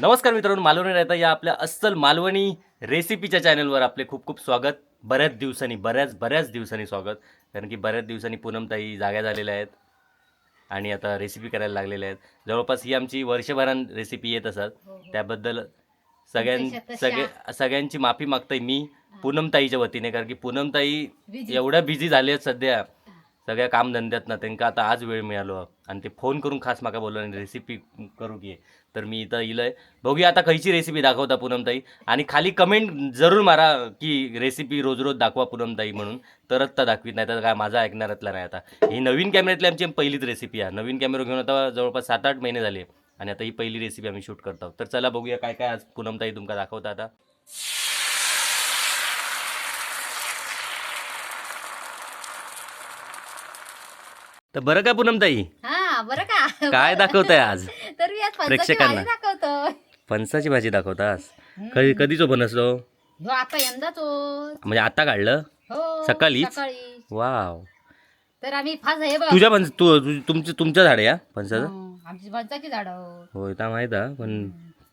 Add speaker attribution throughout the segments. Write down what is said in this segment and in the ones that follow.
Speaker 1: नमस्कार मित्रांनो मालवणी राहता या आपल्या अस्सल मालवणी रेसिपीच्या चॅनलवर आपले खूप खूप स्वागत. बऱ्याच दिवसांनी बऱ्याच बऱ्याच दिवसांनी स्वागत. कारण की बऱ्याच दिवसांनी पूनमताई जाग्या झालेल्या आहेत आणि आता रेसिपी करायला लागलेल्या आहेत. जवळपास ही आमची वर्षभरान रेसिपी येत असत. त्याबद्दल सगळ्यां
Speaker 2: तशा- तशा.
Speaker 1: सगळे सगळ्यांची माफी मागताय मी पूनमताईच्या वतीने. कारण की पूनमताई. एवढ्या बिझी झाले आहेत सध्या. सगळ्या कामधंद्यात ना त्यांना आता आज वेळ मिळालो. आणि ते फोन करून खास माका बोललो आणि रेसिपी करू की. तर मी इथं इलंय. बघूया आता खयची रेसिपी दाखवता पूनमताई. आणि खाली कमेंट जरूर मारा की रेसिपी रोज रोज दाखवा पूनमताई म्हणून. तरच तर दाखवीत नाही तर काय माझा ऐकणारातला नाही आता. ही नवीन कॅमेऱ्यातली आमची पहिलीच रेसिपी आहे. नवीन कॅमेरा घेऊन आता जवळपास सात आठ महिने झाले. आणि आता ही पहिली रेसिपी आम्ही शूट करतो तर चला बघूया काय काय आज पूनमताई तुमका दाखवता आता. तर बरं का पूनमताई?
Speaker 2: हा बरं का.
Speaker 1: काय दाखवताय आज?
Speaker 2: तर मी आज फणसाची
Speaker 1: प्रेक्षकांना?
Speaker 2: भाजी दाखवतो.
Speaker 1: फणसाची भाजी दाखवतास? कधी कधीचो बनसलो?
Speaker 2: हो आता यंदाच. हो
Speaker 1: म्हणजे आता काढलं?
Speaker 2: हो
Speaker 1: सकाळीच?
Speaker 2: सकाळी.
Speaker 1: वाव.
Speaker 2: तर आम्ही फास हे बघ.
Speaker 1: तुझ्या फणस तू तुमचं तुमचं झाड आहे या फणसाचं?
Speaker 2: हो, आमची फणसाची झाड.
Speaker 1: होय माहीत आहे पण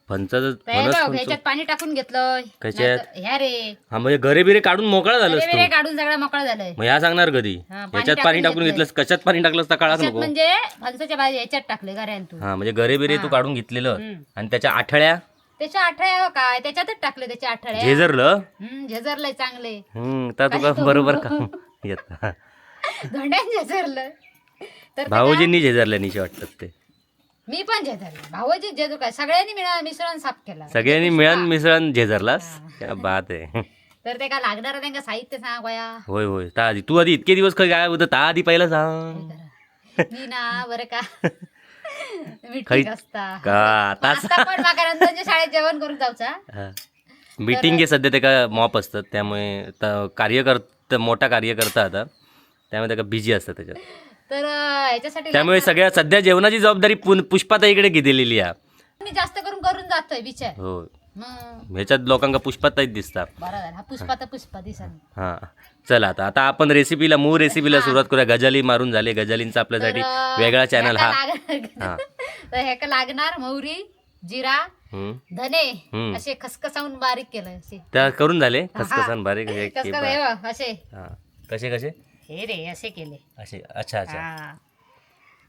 Speaker 1: फणसाचं फणस
Speaker 2: बघ
Speaker 1: फणस.
Speaker 2: ह्याच्यात पाणी टाकून घेतलं
Speaker 1: कशात?
Speaker 2: नाहीतर- ह्या रे.
Speaker 1: हा म्हणजे घरे बिरे काढून मोकळा झालंस तू.
Speaker 2: रे काढून सगळं मोकळं झालंय.
Speaker 1: मग ह्या सांगणार कधी?
Speaker 2: हा, पाणी
Speaker 1: ह्याच्यात
Speaker 2: टाकून
Speaker 1: पाणी टाकून
Speaker 2: घेतलंय.
Speaker 1: घेतलंस? कशात पाणी टाकलंस? तर काळाच
Speaker 2: ह्याच्यात
Speaker 1: नको.
Speaker 2: म्हणजे? फणसाच्या भाजी ह्याच्यात टाकले तू.
Speaker 1: हा म्हणजे घरे बिरे तू. काढून घेतलेलं.
Speaker 2: हम्म.
Speaker 1: आणि त्याच्या आठळ्या?
Speaker 2: त्याच्या आठळ्या हो काय? त्याच्यातच टाकले त्याच्या आठळ्या.
Speaker 1: झेजरलं
Speaker 2: हम्म झेझरलंय चांगले.
Speaker 1: हम्म तर तुका बरोबर काम येत
Speaker 2: धंड्यान तर ते
Speaker 1: भाऊजींनी झेजरल्या निशे वाटतात ते?
Speaker 2: मी पण झेझरलं भाऊजी झेझू काय सगळ्यांनी मिळा मिश्रण साफ केला.
Speaker 1: सगळ्यांनी मिळून मिसळून झेजरलास क्या बात आहे.
Speaker 2: तर ते काय लागणार त्यांना साहित्य सांग गोया
Speaker 1: होय होय. ता आधी तू आधी इतके दिवस काय काय होतं ता आधी पहिला सांग.
Speaker 2: मी ना बरं का. मी
Speaker 1: खै-
Speaker 2: ठीक असता.
Speaker 1: का
Speaker 2: आता पण माका रंजनच्या शाळेत जेवण करून जाऊचा.
Speaker 1: मीटिंग आहे सध्या ते का मॉप असतात त्यामुळे त- कार्यकर्ता मोठा कार्यकर्ता आता. त्यामुळे त्या बिझी असतात त्याच्यात.
Speaker 2: तर अं, ह्याच्यासाठी
Speaker 1: त्यामुळे सगळ्या सध्या जेवणाची जबाबदारी पुन- पुष्पाताईकडे दिलेली आहे.
Speaker 2: मी जास्त करून करून जातोय विचार.
Speaker 1: हो. ह्याच्यात लोकांना पुष्पाताईच दिसतात.
Speaker 2: बरं झालं. हा पुष्पा तर पुष्पा दिसा
Speaker 1: हा. चला आता आता आपण रेसिपीला मूळ रेसिपीला सुरुवात करूया. गजाली मारून झाले. गजालींचा आपल्यासाठी वेगळा चॅनल हा. हा.
Speaker 2: तर ह्याका लागणार मोहरी जिरा
Speaker 1: हम्म.
Speaker 2: धने
Speaker 1: हम्म.
Speaker 2: असे खसखसावून बारीक केलं असे.
Speaker 1: त्या करून झाले? खसखसान बारीक हे- हे
Speaker 2: खसखस हे असे.
Speaker 1: हा. कसे कसे?
Speaker 2: हे रे असे केले.
Speaker 1: असे अच्छा अच्छा.
Speaker 2: हा.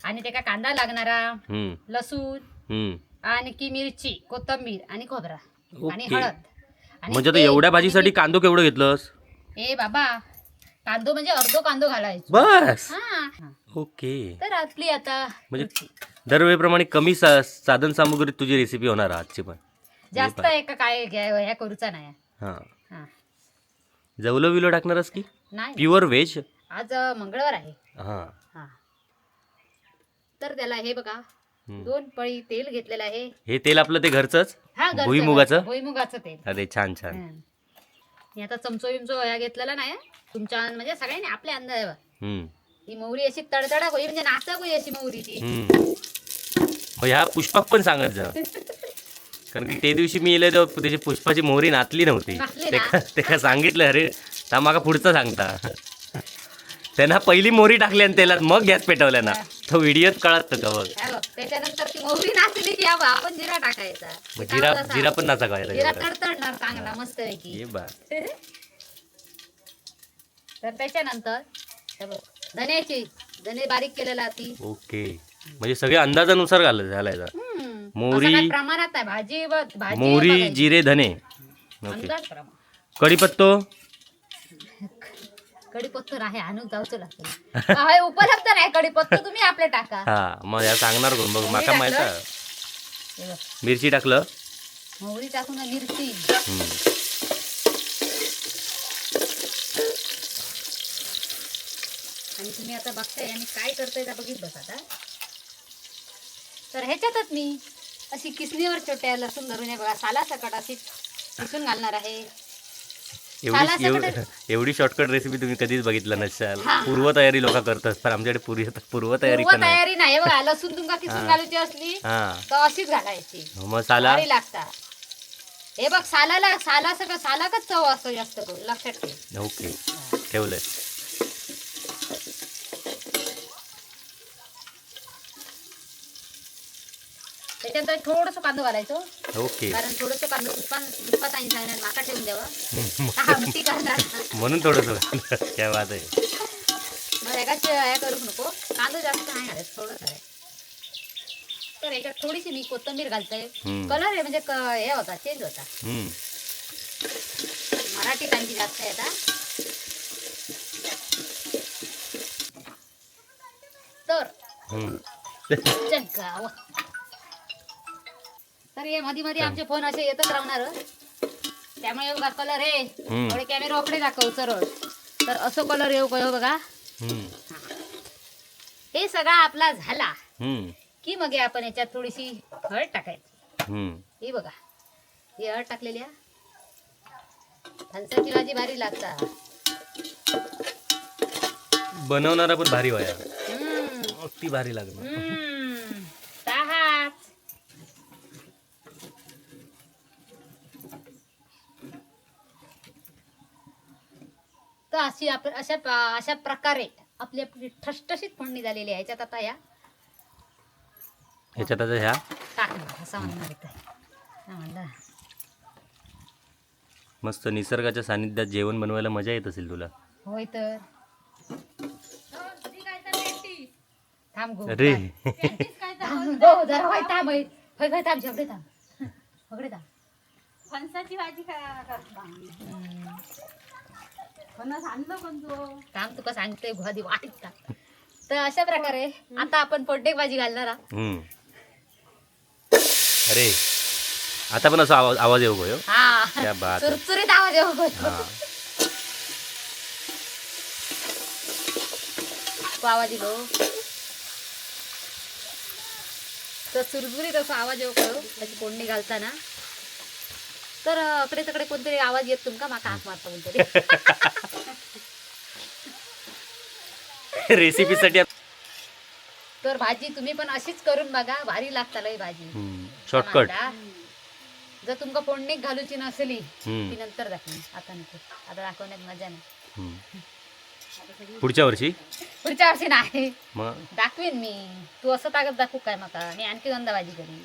Speaker 2: आणि ते का कांदा लागणारा
Speaker 1: हम्म.
Speaker 2: लसूण
Speaker 1: हम्म.
Speaker 2: आणि की मिरची कोथंबीर आणि खोबरा आणि
Speaker 1: ओके.
Speaker 2: हळद. आणि
Speaker 1: म्हणजे आता एवढ्या
Speaker 2: आणि
Speaker 1: भाजीसाठी कांदो केवढं घेतलंस.
Speaker 2: ए बाबा कांदो म्हणजे अर्धो कांदो घालायचो.
Speaker 1: बस.
Speaker 2: हा.
Speaker 1: ओके.
Speaker 2: तर आपली आता
Speaker 1: म्हणजे दरवेळेप्रमाणे कमी सा साधन सामुग्रीत तुझी रेसिपी होणार आजची पण.
Speaker 2: जास्त आहे का काय घ्या- ह्या करूचा नाही.
Speaker 1: हां.
Speaker 2: हा.
Speaker 1: जवलं विलो टाकणारच की?
Speaker 2: नाही.
Speaker 1: प्युअर व्हेज
Speaker 2: आज मंगळवार आहे
Speaker 1: हां
Speaker 2: हा तर त्याला हे बघा
Speaker 1: हम्म.
Speaker 2: दोन पळी तेल घेतलेलं आहे
Speaker 1: हे तेल आपलं ते घरचंच
Speaker 2: हा घरचं-
Speaker 1: भुईमुगाचं?
Speaker 2: घरचं, भुईमुगाचं तेल
Speaker 1: अरे छान छान
Speaker 2: हं. मी आता चमचो विमचो ह्या घेतलेला नाही हं. तुमच्या म्हणजे सगळ्यांनी आपल्या अंदाज
Speaker 1: हम्म.
Speaker 2: ही मोहरी अशी तडतडा होई म्हणजे नाचक होई अशी मोहरी ती
Speaker 1: हम्म. हो, ह्या पुष्पाक पण सांगत जा कारण की ते दिवशी मी येले तेव्हा त्याची पुष्पाची मोहरी नाचली नव्हती
Speaker 2: नाचली
Speaker 1: ते
Speaker 2: ना?
Speaker 1: का ते का सांगितलं अरे ता माका पुढचं सांगता त्यांना पहिली मोहरी टाकली आणि तेलात मग गॅस पेटवल्या ना. तो व्हिडिओत कळत का बघ.
Speaker 2: त्याच्यानंतर ती मोहरी नाचली की बघ, आपण जिरा टाकायचा.
Speaker 1: मग जिरा जिरा पण नाचा काय
Speaker 2: जिरा तडतडणार चांगला मस्त पैकी.
Speaker 1: ये बा
Speaker 2: तर त्याच्यानंतर हे बघ, धन्याची धने बारीक केलेला ती.
Speaker 1: ओके. म्हणजे सगळे अंदाजानुसार घाल घालायचा.
Speaker 2: हम्म.
Speaker 1: मोहरी-
Speaker 2: असं काय प्रमाणात नाही भाजी व- भाजी
Speaker 1: मोहरी
Speaker 2: बघायची.
Speaker 1: जिरे धने. ओके.
Speaker 2: अंदाज प्रमाण.
Speaker 1: कढीपत्तो?
Speaker 2: कडीपत्तर आहे आणून जाऊचं लागतं उपलब्ध नाही कडीपत्तर तुम्ही आपले टाका.
Speaker 1: हा मग या सांगणार कोण? बघ माका? माहीत आहे. मिरची टाकलं?
Speaker 2: मोहरी टाकून मिरची.
Speaker 1: हम्म.
Speaker 2: आणि तुम्ही आता बघताय आणि काय करताय ते बघित बस आता. तर ह्याच्यातच मी अशी किसणीवर छोट्या लसूण धरून हे बघा साला सकट अशी किसून घालणार आहे.
Speaker 1: एवढी एवढी शॉर्टकट रेसिपी तुम्ही कधीच बघितलं नसाल.
Speaker 2: हा.
Speaker 1: पूर्वतयारी लोक करतात पण आमच्याकडे पूर्व पूर्वतयारी पण
Speaker 2: तयारी नाही हे बघा लसूण तुमका किसून
Speaker 1: हा.
Speaker 2: घालायची असली
Speaker 1: हा.
Speaker 2: तर अशीच घालायची.
Speaker 1: मसाला
Speaker 2: लागता. हे बघ सालाला साला सगळं सालाकच चव असतो जास्त करून लक्षात ठेव.
Speaker 1: ओके. ठेवलंय.
Speaker 2: याच्यात थोडस कांदो घालायचो.
Speaker 1: ओके.
Speaker 2: कारण थोडस कांदो तुपात आणि सांगणार माका ठेवून द्यावं. हा, आमटी करणार
Speaker 1: म्हणून थोडंसं काय बात आहे.
Speaker 2: मग एकाच हे करूक नको. कांदो जास्त नाही घालायचं तर याच्यात थोडीशी मी कोथिंबीर घालते. कलर आहे म्हणजे हे होता चेंज होता. मराठी कांदी जास्त येतात तर
Speaker 1: हम्म.
Speaker 2: चंका तर हे मध्ये मध्ये आमचे फोन असे येतच राहणार. त्यामुळे बघा कलर
Speaker 1: हम्म.
Speaker 2: थोडे कॅमेरा उकडे दाखव सरळ. तर असं कलर येऊ कळ बघा?
Speaker 1: हम्म.
Speaker 2: हे सगळा आपला झाला. की मग हे आपण याच्यात थोडीशी हळद टाकायची. ही बघा. ही हळद टाकलेली फणसाची भाजी भारी लागता.
Speaker 1: बनवणारा पण भारी वाया. अगदी भारी लागणार
Speaker 2: हम्म. ताहाच. तर अशी आपण अशा अशा प्रकारे आपली आपली ठसठशीत फोडणी झालेली आहे. याच्यात आता या.
Speaker 1: ह्याच्यात आता ह्या.
Speaker 2: टाकणार असं म्हणणार इथं म्हणलं.
Speaker 1: मस्त निसर्गाच्या सानिध्यात जेवण बनवायला मजा येत असेल तुला.
Speaker 2: होय तर. थांब गो.
Speaker 1: अरे.
Speaker 2: थांब गो जरा होय थांब होय. होय होय थांब थांब. थांब.
Speaker 3: फणसाची भाजी काय
Speaker 2: थांब तुका सांगते भाजी वाटीत का तर अशा प्रकारे आता आपण पोटेक भाजी घालणार आहोत.
Speaker 1: हम्म. अरे आता पण असा आवाज आवाज येऊ गयो
Speaker 2: हा?
Speaker 1: क्या बात आहे.
Speaker 2: चुरचुरीत आवाज येऊ गो.
Speaker 1: हा.
Speaker 2: तो आवाज येलो तर चुरचुरीत असा आवाज येऊ कळो त्याची कोंडणी घालताना. तर अं, अकडे तकडे कोणतरी आवाज येत तुमका? माका हाक मारता कोणतरी.
Speaker 1: रेसिपीसाठी
Speaker 2: तर भाजी तुम्ही पण अशीच करून बघा. भारी लागताला ही भाजी.
Speaker 1: शॉर्टकट.
Speaker 2: जर तुमका फोडणीक घालूची नसली. ती नंतर दाखवीन. आता नको. आता दाखवण्यात मजा नाही.
Speaker 1: पुढच्या वर्षी?
Speaker 2: पुढच्या वर्षी नाही. दाखवीन मी. तू असं ताकद दाखवू काय माका? मी आणखी दोनदा भाजी करीन.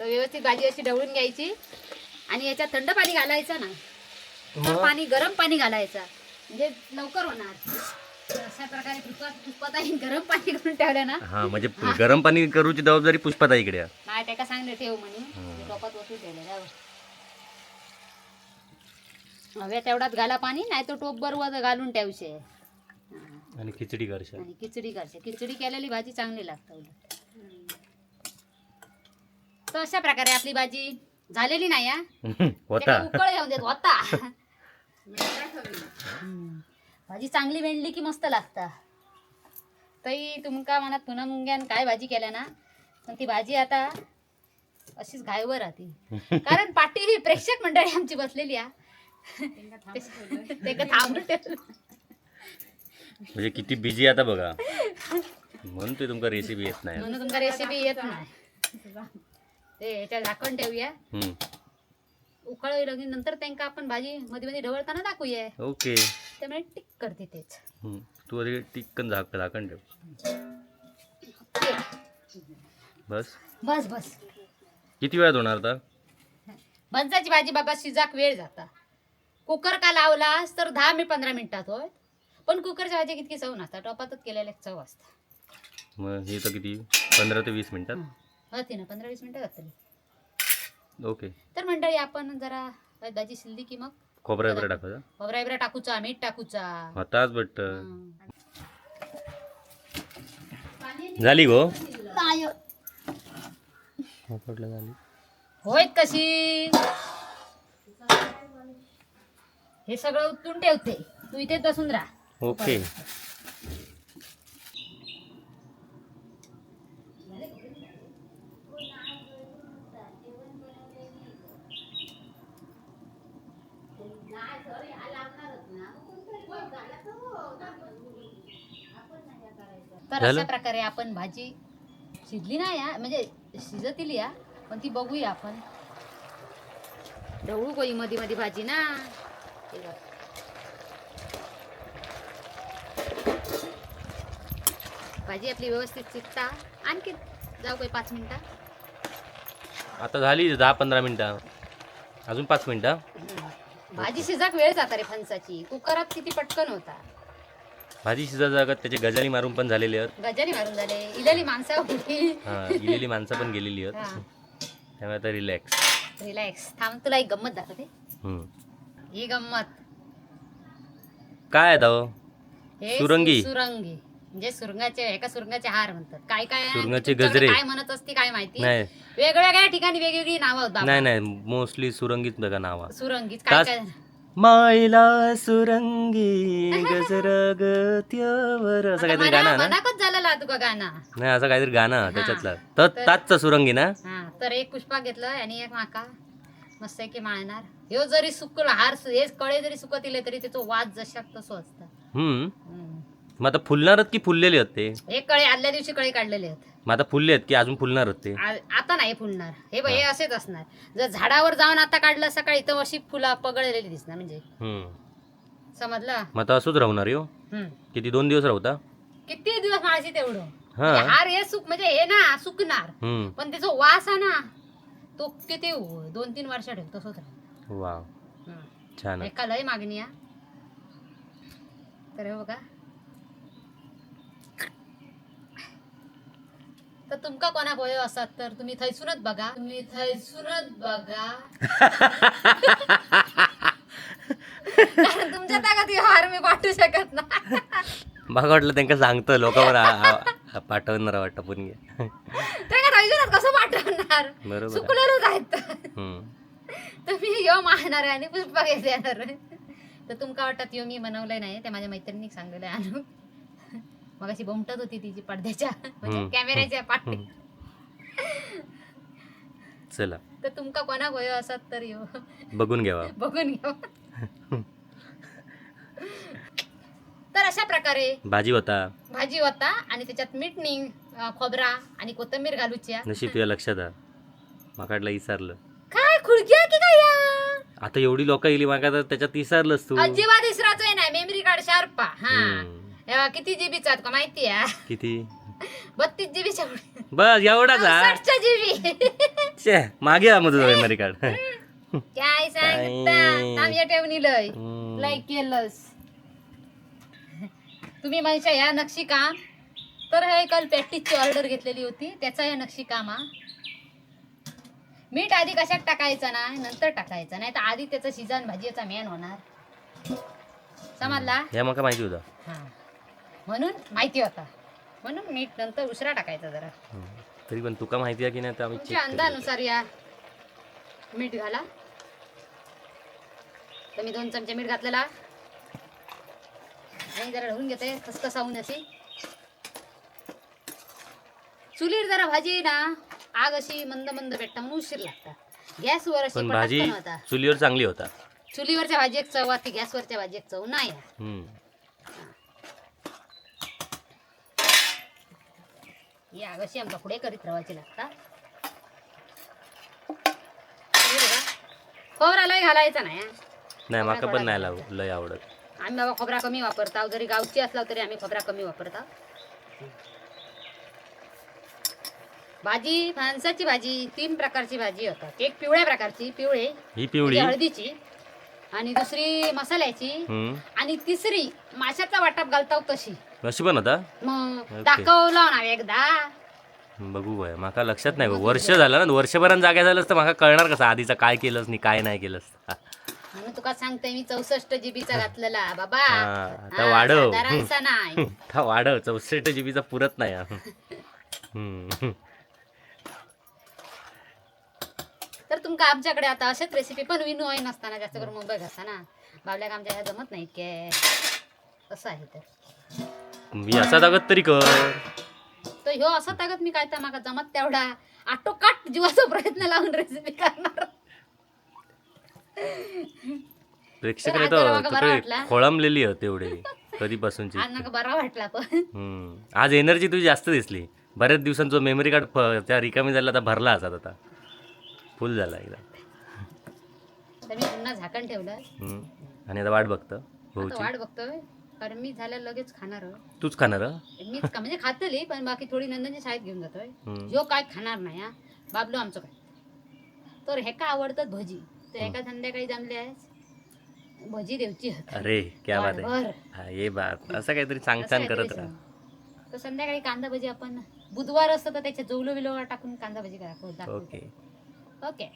Speaker 2: तर व्यवस्थित भाजी अशी ढवळून घ्यायची. आणि याच्यात थंड पाणी घालायचं ना तर? पाणी गरम पाणी घालायचं. म्हणजे लवकर होणार. अशा प्रकारे पुष्पाताई गरम पाणी करून ठेवलं ना.
Speaker 1: हा म्हणजे गरम पाणी करूची जबाबदारी पुष्पाताईकडे आहे.
Speaker 2: नाही त्याका सांगले ठेव म्हणून.
Speaker 1: हम्म.
Speaker 2: टोपात वतून ठेवले जाऊ. हवे तेवढ्यात घाला पाणी नाही तर टोप बरोबर घालून ठेवशे.
Speaker 1: आणि खिचडी करशा
Speaker 2: आणि खिचडी करते खिचडी केलेली भाजी चांगली लागते. उलट तर अशा प्रकारे आपली भाजी झालेली नाही हा.
Speaker 1: होता.
Speaker 2: त्याला उकळ येऊन देत होता. भाजी चांगली वेंडली की मस्त लागता. तरी तुमका मनात पुन्हा मुंग्यान काय भाजी केल्या ना पण ती भाजी आता अशीच घायवर राहते. कारण पाठी ही प्रेक्षक मंडळी आमची बसलेली आहे ते का थांबून ठेवलं.
Speaker 1: म्हणजे किती बिझी आता बघा. म्हणून ते तुमका रेसिपी येत नाही.
Speaker 2: म्हणून तुमका रेसिपी येत नाही. ते झाकण ठेवूया.
Speaker 1: हम्म.
Speaker 2: उकळलं की नंतर त्यांका आपण भाजी मध्ये मध्ये ढवळताना दाखवूया.
Speaker 1: ओके.
Speaker 2: त्यामुळे टिक करते तेच.
Speaker 1: हम्म. तू आधी टिक्कन झाक झाकण ठेव. बस.
Speaker 2: बस बस.
Speaker 1: किती वेळात होणार आता?
Speaker 2: बंजाची भाजी बाबा शिजाक वेळ जाता. कुकर का लावलास तर दहा मी पंधरा मिनिटात होय. पण कुकरच्या भाजी कितकी चव नसता टोपातच केलेल्या चव असता.
Speaker 1: मग हे तर किती? पंधरा ते वीस मिनिटात?
Speaker 2: होती ना पंधरा वीस मिनिटं जातली
Speaker 1: ओके.
Speaker 2: तर मंडळी आपण जरा भाजी शिजली की मग?
Speaker 1: खोबरा वगैरे टाकायचा
Speaker 2: खोबरा बिबरा टाकूचा मीठ टाकूचा.
Speaker 1: होताच बट. झाली गो. झाली?
Speaker 2: होय कशी? हे सगळं उतरून ठेवते. तू इथे बसून राहा.
Speaker 1: ओके.
Speaker 2: तर
Speaker 1: झालं?
Speaker 2: अशा प्रकारे आपण भाजी शिजली नाही या म्हणजे शिजतील या पण ती बघूया आपण. ढवळू कोई मध्ये मध्ये भाजी ना? हे बघ. भाजी आपली व्यवस्थित शिकता आणखी जाऊ काही पाच मिनिटं?
Speaker 1: आता झाली दहा पंधरा मिनटं. अजून पाच मिनटं.
Speaker 2: भाजी शिजाक वेळ जाता रे फणसाची. कुकरात किती पटकन होता.
Speaker 1: भाजी शिजा जागत त्याचे गजाली मारून पण झालेले आहेत.
Speaker 2: गजारी मारून झाले. इलेली माणसं होती.
Speaker 1: हा गेलेली माणसं पण गेलेली आहेत.
Speaker 2: हा.
Speaker 1: त्यामुळे आता रिलॅक्स
Speaker 2: रिलॅक्स थांब तुला एक गंमत दाखवते.
Speaker 1: हम्म.
Speaker 2: ही गंमत.
Speaker 1: काय आहे
Speaker 2: हे
Speaker 1: सुरंगी.
Speaker 2: सुरंगी. म्हणजे सुरंगाचे एका सुरंगाचे हार म्हणतात. काय काय?
Speaker 1: सुरंगाचे
Speaker 2: तुमच्याकडे
Speaker 1: गजरे.
Speaker 2: काय म्हणत असते काय माहिती?
Speaker 1: नाही.
Speaker 2: वेगवेगळ्या ठिकाणी वेगवेगळी नावं आहेत बाबा.
Speaker 1: नाही नाही. मोस्टली सुरंगीच बघा नावा.
Speaker 2: सुरंगीच काय काय?
Speaker 1: मायला सुरंगी गजर गत्यवर असं काहीतरी गाणं ना?
Speaker 2: मनाकच झालेला तुका गाणं.
Speaker 1: नाही असं काहीतरी गाणं त्याच्यातलं. तर ताचचा सुरंगी ना?
Speaker 2: हा तर एक पुष्पा घेतलं आणि एक माका. मस्त की माळणार. ह्यो जरी सुकला हार सु- हे कळे जरी सुकतिले तरी त्याचा वाद जशाक तसो असता.
Speaker 1: हम्म.
Speaker 2: हम्म.
Speaker 1: मग आता फुलणार की फुललेले आहेत ते?
Speaker 2: हे कळे आदल्या दिवशी कळे काढलेले आहेत.
Speaker 1: मग आता फुलले आहेत की अजून फुलणार आहेत ते?
Speaker 2: आ- आता नाही फुलणार. हे बघ हे. असेच असणार. जर झाडावर जाऊन आता काढलं सकाळी तर अशी फुलं पगळलेली दिसणार म्हणजे.
Speaker 1: हम्म.
Speaker 2: समजलं?
Speaker 1: मग आता असंच राहणार यो.
Speaker 2: हम्म.
Speaker 1: किती दोन दिवस राहता?
Speaker 2: किती दिवस माळशी तेवढं?
Speaker 1: हा.
Speaker 2: म्हणजे हार हे सुक म्हणजे हे ना सुकणार.
Speaker 1: हम्म.
Speaker 2: पण त्याचा वास आहे ना तो किती दोन तीन वर्ष ठेवतो तसंच राहील.
Speaker 1: वा
Speaker 2: हम्म.
Speaker 1: छान आहे.
Speaker 2: एका लय मागणी आहे. तर हे बघा. तर तुमका कोणाक वय असतात तर तुम्ही थैसूनच बघा. तुम्ही थैसूनच बघा. कारण तुमच्या ताकद हार मी वाटू शकत नाही.
Speaker 1: मला वाटलं त्यांना सांगतं लोकांवर पाठवणार वाटतं पण
Speaker 2: त्या थैसूनच कसं पाठवणार?
Speaker 1: बरोबर. आहे.
Speaker 2: चुकलेलंच आहेत.
Speaker 1: हम्म.
Speaker 2: तुम्ही यो मारणार आहे आणि पुष्पा घेत येणार आहे. तर तुमका वाटत यो मी बनवलंय नाही त्या माझ्या मैत्रिणी सांगलेलं आहे आणून मग अशी बोमटत होती तिची पडद्याच्या. म्हणजे. कॅमेऱ्याच्या पाठी
Speaker 1: चला.
Speaker 2: तर तुमका कोणा गोय असत तर यो.
Speaker 1: बघून घ्यावा.
Speaker 2: बघून घेऊ तर अशा प्रकारे
Speaker 1: भाजी होता.
Speaker 2: भाजी होता आणि त्याच्यात अं, खोबरा आणि कोथिंबीर घालूच्या.
Speaker 1: नशीब तुझ्या लक्षात आ माकाडला
Speaker 2: काय खुडक्या की काय या?
Speaker 1: आता एवढी लोक येली माका तर त्याच्यात विसरलंस तू.
Speaker 2: अजिबात इसराचोय नाही. मेमरी कार्ड शार्पा. हा.
Speaker 1: हम्म.
Speaker 2: हे किती जीबीचा का माहिती आहे?
Speaker 1: किती?
Speaker 2: बत्तीस जीबीच्या
Speaker 1: बस एवढाच हा
Speaker 2: साठच्या जीबी.
Speaker 1: मागे मेमरी कार्ड
Speaker 2: काय सांगता?
Speaker 1: काय?
Speaker 2: ठेवून लय
Speaker 1: हम्म.
Speaker 2: लाईक केलंस. तुम्ही म्हणशा ह्या नक्षी काम तर हे काल पॅटीसची ऑर्डर घेतलेली होती. त्याचा हे नक्षी काम हा मीठ आधी कशात टाकायचं ना? नंतर टाकायचं. नाही तर आधी त्याचं शिजन भाजीचा मेन होणार. समजला?
Speaker 1: हे मका माहिती होतं.
Speaker 2: हा. म्हणून माहिती होता. म्हणून मीठ नंतर उशिरा टाकायचा जरा.
Speaker 1: तरी पण तुका माहिती आहे की नाही तर आम्ही
Speaker 2: तुमच्या
Speaker 1: check.
Speaker 2: अंदानुसार या. मीठ घाला. तर मी दोन चमचे मीठ घातलेला. आणि जरा ढवून घेते. खसखसावून अशी चुलीर जरा भाजी ना आग अशी मंद मंद भेटता म्हणून उशीर लागता गॅसवर अशी
Speaker 1: पण
Speaker 2: पटापट
Speaker 1: भाजी
Speaker 2: होता
Speaker 1: चुलीवर चांगली होता.
Speaker 2: चुलीवरच्या भाजी एक चव ती गॅसवरच्या भाजी एक चव नाही.
Speaker 1: हम्म.
Speaker 2: ही अशी आमका पुढे करीत राहायची लागता बघा. खोबरा लय घालायचा नाही.
Speaker 1: नाही माका पण नाही. लाव लय आवडत
Speaker 2: आम्ही बाबा खोबरा कमी वापरता जरी गावची असला तरी आम्ही खोबरा कमी वापरता भाजी फणसाची भाजी तीन प्रकारची भाजी होतात एक पिवळ्या प्रकारची पिवळे
Speaker 1: ही पिवळी
Speaker 2: म्हणजे हळदीची आणि दुसरी मसाल्याची
Speaker 1: हम्म.
Speaker 2: आणि तिसरी माशाचा वाटप घालताव तशी
Speaker 1: अशी पण होता
Speaker 2: मग
Speaker 1: ओके.
Speaker 2: दाखवलं ना एकदा.
Speaker 1: बघू बाय माका लक्षात नाही बघ. वर्ष झालं ना वर्षभरात जागा झालंस तर माका कळणार कसं? आधीचं काय केलंस नाही काय नाही केलंस.
Speaker 2: म्हणून तुका सांगते मी चौसष्ट जीबीचा घातलेला बाबा.
Speaker 1: हा, आता
Speaker 2: हा,
Speaker 1: वाढव.
Speaker 2: साधारणसा नाही.
Speaker 1: हा वाढव चौसष्ट जीबीचा पुरत नाही. हा. हम्म.
Speaker 2: तर तुमका आमच्याकडे आता असेच रेसिपी पण विनू होई नसताना जास्त करून मुंबई घासा ना बाबल्याक आमच्या ह्या जमत नाही के. असं आहे तर.
Speaker 1: मी असा दागत तरी कर.
Speaker 2: तर ह्यो असं तागत मी काय तर माका जमत तेवढा. आटोकाट जीवाचा प्रयत्न लावून रेसिपी करणार. आज जरा
Speaker 1: तर
Speaker 2: बरा.
Speaker 1: खोळंबलेली आहे तेवढे कधीपासूनची.
Speaker 2: आज नका बरा वाटला पण.
Speaker 1: हम्म. आज एनर्जी तुझी जास्त दिसली. बऱ्याच दिवसांचा मेमरी कार्ड फ- त्या रिकामी झाला आता भरला असतात आता. फुल झाला एकदा.
Speaker 2: तर मी पुन्हा झाकण ठेवलं.
Speaker 1: हम्म. आणि आता वाट बघतं
Speaker 2: आता
Speaker 1: भाऊची.
Speaker 2: वाट बघतोय. कारण मी झाल्या लगेच खाणार
Speaker 1: तूच खाणार?
Speaker 2: मीच का म्हणजे खातली पण बाकी थोडी नंदनच्या शाळेत घेऊन जातोय
Speaker 1: हम्म.
Speaker 2: जो काय खाणार नाही हा बाबलो आमचं काय तर हेका आवडतात भजी तर एका संध्याकाळी जमले आहेस भजी देवची.
Speaker 1: अरे क्या बात आहे. हा, ये बात असं काहीतरी
Speaker 2: असं
Speaker 1: छान
Speaker 2: काहीतरी
Speaker 1: करत राहा
Speaker 2: सांग. तर संध्याकाळी कांदा भजी आपण बुधवार असतं तर त्याच्या जवलो बिलो टाकून कांदा भजी करा दाखवू.
Speaker 1: ओके
Speaker 2: ओके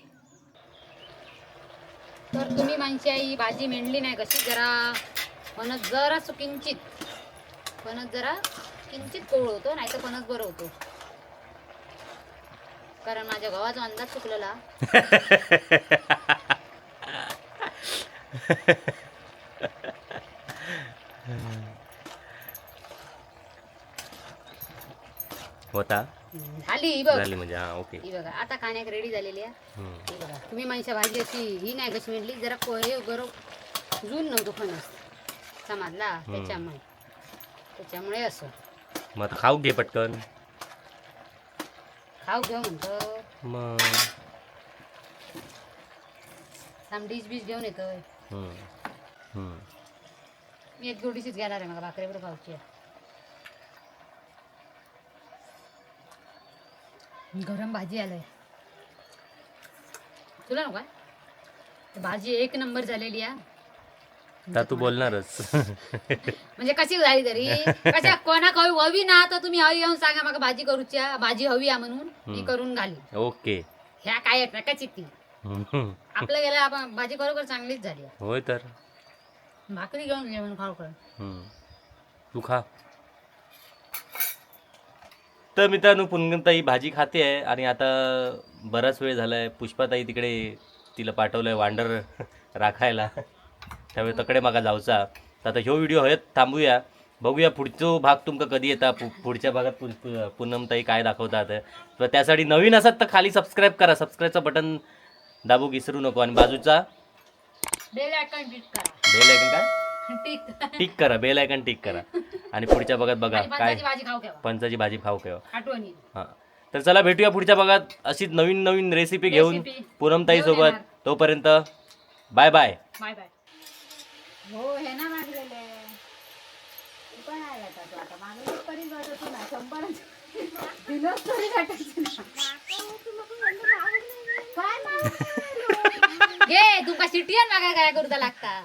Speaker 2: तर तुम्ही माणशी ही भाजी मेंढली नाही कशी जरा फणस जरा किंचित फणस जरा किंचित कोवळ होतो नाही तर फणस बरं होतो. कारण माझ्या गव्हाचा अंदाज चुकलेला.
Speaker 1: होता?
Speaker 2: झाली ही बघ.
Speaker 1: झाली म्हणजे हा ओके.
Speaker 2: ही बघा आता खाण्याक रेडी झालेली आहे.
Speaker 1: हम्म.
Speaker 2: ही बघा तुम्ही माणसा भाजी अशी ही नाही कशी मेंढली जरा को- हे गरम जून नव्हतो फणस. समजला त्याच्यामुळे. त्याच्यामुळे असं.
Speaker 1: मग आता खाऊ घे पटकन.
Speaker 2: खाऊ घेऊ म्हणतो.
Speaker 1: मग.
Speaker 2: थांब डिश बीश घेऊन येतोय
Speaker 1: हम्म. हम्म.
Speaker 2: मी एक जोडीशीच घेणार आहे मला भाकरीवर खाऊची आहे. गरम भाजी आलंय. तुला नको आहे? भाजी एक नंबर झालेली आहे.
Speaker 1: आता तू बोलणारच
Speaker 2: म्हणजे कशी झाली तरी कशा कोणा हवी हवी ना तर तुम्ही हवी येऊन सांगा मला भाजी करूची. भाजी हवी आहे म्हणून मी. करून घाली
Speaker 1: ओके
Speaker 2: ह्या काय आहेत ना ती. आपलं गेलं आपण भाजी खरोखर चांगलीच झाली आहे.
Speaker 1: होय तर
Speaker 2: भाकरी घेऊन खाऊ कर
Speaker 1: हम्म. तू खा तर मित्रांनो पुनगंताई भाजी खाते आहे आणि आता बराच वेळ झाला आहे पुष्पाताई तिकडे तिला पाठवलं आहे वांडर राखायला त्यावेळी तकडे मागा जाऊचा. तर आता ह्यो व्हिडिओ हयत थांबूया. बघूया पुढचो भाग तुमका कधी येता पुढच्या भागात पूनमताई काय दाखवतात. तर त्यासाठी नवीन असत तर खाली सबस्क्राईब करा. सबस्क्राईबचं बटन दाबू विसरू नको. आणि बाजूचा
Speaker 2: बेल आयकॉन
Speaker 1: बेल काय?
Speaker 2: टिक
Speaker 1: करा. बेल आयकन टिक करा. आणि पुढच्या भागात बघा काय
Speaker 2: पंचाची भाजी खाऊ
Speaker 1: केव्हा? हां. तर चला भेटूया पुढच्या भागात. अशीच नवीन नवीन रेसिपी घेऊन पूनमताई सोबत. तोपर्यंत बाय बाय
Speaker 2: बाय बाय
Speaker 3: हो हे ना मागलेले. तू पण आहे आता तू आता. माणूस तरी वाटत ना. शंभर दिलंच तरी वाटायचं ना. काय मागं?
Speaker 2: घे तुका सिटी मागा काय करूचा लागता?